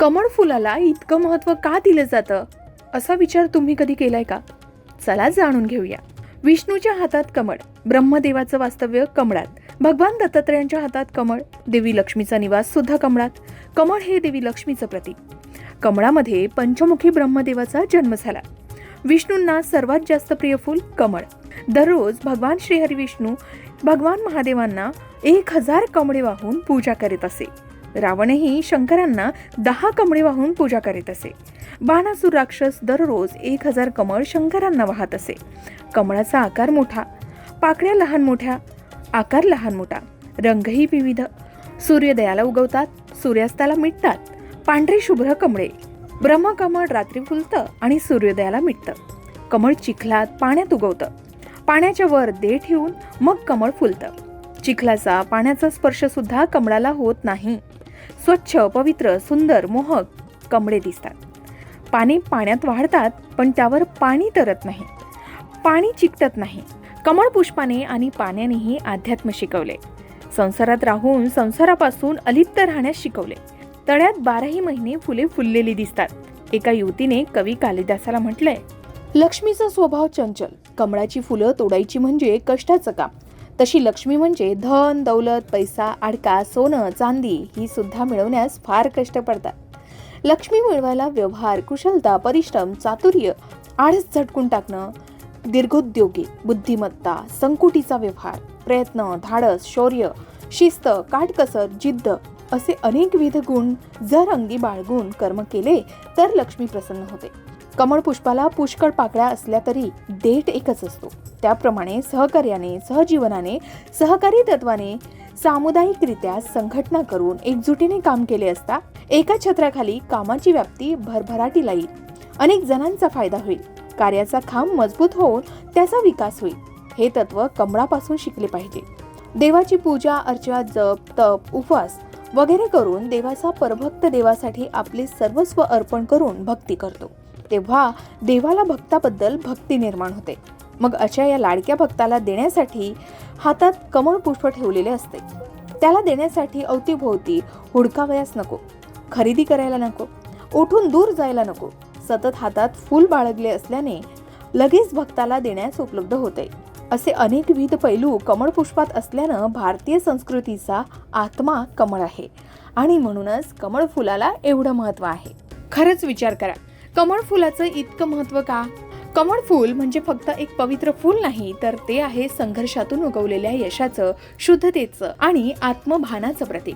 कमळ फुलाला इतकं महत्त्व का दिलं जातं? असा विचार तुम्ही कधी केलाय का? चला जाणून घेऊया. विष्णूच्या हातात कमळ ब्रह्मदेवाचं वास्तव्य कमळात. भगवान दत्तात्रयांच्या हातात कमळ देवी लक्ष्मीचा निवास सुद्धा कमळात. कमळ हे देवी लक्ष्मीचं प्रतीक. कमळामध्ये पंचमुखी ब्रह्मदेवाचा जन्म झाला. विष्णूंना सर्वात जास्त प्रिय फूल कमळ. दररोज भगवान श्रीहरी विष्णू भगवान महादेवांना एक हजार कमळे वाहून पूजा करीत असे. रावणही शंकरांना दहा कमळे वाहून पूजा करीत असे. बाणासूर राक्षस दररोज एक हजार कमळ शंकरांना वाहत असे. कमळाचा आकार मोठा पाकळ्या लहान मोठ्या आकार लहान मोठा रंगही विविध. सूर्योदयाला उगवतात सूर्यास्ताला मिटतात पांढरे शुभ्र कमळे. ब्रह्मकमळ रात्री फुलतं आणि सूर्योदयाला मिटतं. कमळ चिखलात पाण्यात उगवतं. पाण्याच्या वर दे ठेवून मग कमळ फुलतं. चिखलाचा पाण्याचा स्पर्श सुद्धा कमळाला होत नाही. स्वच्छ पवित्र सुंदर मोहक कमळे दिसतात. पाने पाण्यात वाढतात पण त्यावर पाणी तरत नाही. पाणी चिकटत नाही. कमळ पुष्पाने आणि पाण्यानेही अध्यात्म शिकवले. संसारात राहून संसारापासून अलिप्त राहण्यास शिकवले. तळ्यात बाराही महिने फुले फुललेली दिसतात. एका युवतीने कवी कालिदासाला म्हटलंय लक्ष्मीचा स्वभाव चंचल. कमळाची फुलं तोडायची म्हणजे कष्टाचं काम. तशी लक्ष्मी म्हणजे धन दौलत पैसा आडका सोनं चांदी ही सुद्धा मिळवण्यास फार कष्ट पडतात. लक्ष्मी मिळवायला व्यवहार कुशलता परिश्रम चातुर्य आळस झटकून टाकणं दीर्घोद्योगी बुद्धिमत्ता संकुटीचा व्यवहार प्रयत्न धाडस शौर्य शिस्त काटकसर जिद्द असे अनेकविध गुण जर अंगी बाळगून कर्म केले तर लक्ष्मी प्रसन्न होते. कमळ पुष्पाला पुष्कळ पाकळ्या असल्या तरी देठ एकच असतो. त्याप्रमाणे सहकार्याने सहजीवनाने सहकारी तत्वाने सामुदायिकरित्या संघटना करून एकजुटीने काम केले असता एका छत्राखाली कामाची व्याप्ती भरभराटीला येईल अनेक जणांचा फायदा होईल. कार्याचा खांब मजबूत होऊन त्याचा विकास होईल. हे तत्व कमळापासून शिकले पाहिजे. देवाची पूजा अर्चा जप तप उपवास वगैरे करून देवाचा परभक्त देवासाठी आपले सर्वस्व अर्पण करून भक्ती करतो. तेव्हा देवाला भक्ताबद्दल भक्ती निर्माण होते. मग अशा या लाडक्या भक्ताला देण्यासाठी हातात कमळ पुष्प ठेवलेले असते. त्याला देण्यासाठी अवतीभोवती हुडकावयास नको खरेदी करायला नको उठून दूर जायला नको सतत हातात फूल बाळगले असल्याने लगेच भक्ताला देण्यास उपलब्ध होते. असे अनेकविध पैलू कमळ पुष्पात असल्यानं भारतीय संस्कृतीचा आत्मा कमळ आहे आणि म्हणूनच कमळ फुलाला एवढं महत्त्व आहे. खरंच विचार करा कमळ फुलाचं इतकं महत्त्व का? कमळ फूल म्हणजे फक्त एक पवित्र फूल नाही तर ते आहे संघर्षातून उगवलेल्या यशाचं शुद्धतेचं आणि आत्मभानाचं प्रतीक.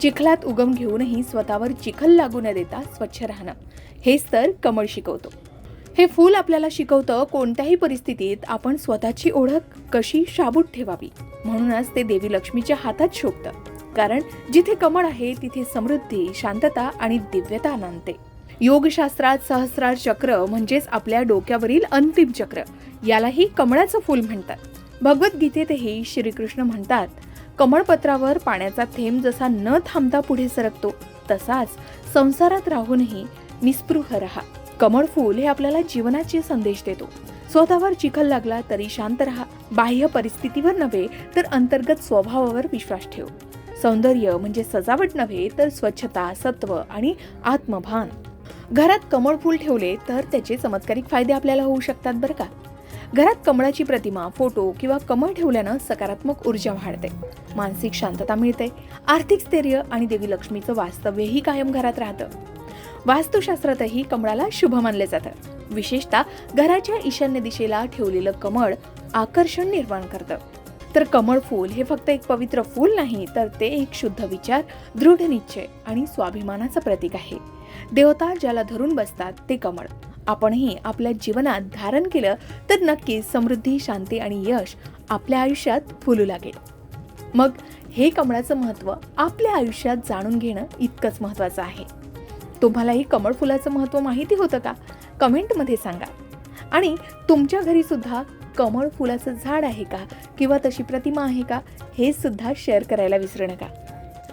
चिखलात उगम घेऊनही स्वतःवर चिखल लागू न देता स्वच्छ राहणं. हेच तर कमळ शिकवतो. हे फूल आपल्याला शिकवतं कोणत्याही परिस्थितीत आपण स्वतःची ओळख कशी शाबूत ठेवावी? म्हणूनच ते देवी लक्ष्मीच्या हातात शोभतं. कारण जिथे कमळ आहे तिथे समृद्धी शांतता आणि दिव्यता नांदते. योगशास्त्रात सहस्रार चक्र म्हणजेच आपल्या डोक्यावरील अंतिम चक्र. यालाही कमळाचं फूल म्हणतात. भगवद्गीतेतही श्रीकृष्ण म्हणतात कमळपत्रावर पाण्याचा थेंब जसा न थांबता पुढे सरकतो तसाच संसारात राहूनही निस्पृह रहा. कमळ फूल हे आपल्याला जीवनाचे संदेश देतो. स्वतःवर चिखल लागला तरी शांत राहा. बाह्य परिस्थितीवर नव्हे तर अंतर्गत स्वभावावर विश्वास ठेव. सौंदर्य म्हणजे सजावट नव्हे तर स्वच्छता सत्व आणि आत्मभान. घरात कमळ फूल ठेवले तर त्याचे चमत्कारिक फायदे आपल्याला होऊ शकतात बरं का? घरात कमळाची प्रतिमा फोटो किंवा कमळ ठेवल्यानं सकारात्मक ऊर्जा वाढते. मानसिक शांतता मिळते. आर्थिक स्थैर्य आणि देवी लक्ष्मीचं वास्तव्यही कायम घरात राहतं. वास्तुशास्त्रातही कमळाला शुभ मानले जातं. विशेषतः घराच्या ईशान्य दिशेला ठेवलेलं कमळ आकर्षण निर्माण करतं. तर कमळ फूल हे फक्त एक पवित्र फूल नाही तर ते एक शुद्ध विचार दृढ निश्चय आणि स्वाभिमानाचं प्रतीक आहे. देवता ज्याला धरून बसतात ते कमळ. आपणही आपल्या जीवनात धारण केलं तर नक्की समृद्धी शांती आणि यश आपल्या आयुष्यात फुलू लागेल. मग हे कमळाचं महत्त्व आपल्या आयुष्यात जाणून घेणं इतकंच महत्त्वाचं आहे. तुम्हालाही कमळ फुलाचं महत्त्व माहिती होतं का? कमेंटमध्ये सांगा. आणि तुमच्या घरी सुद्धा कमळ फुलाचं झाड आहे का? किंवा तशी प्रतिमा आहे का? हे सुद्धा शेअर करायला विसरू नका.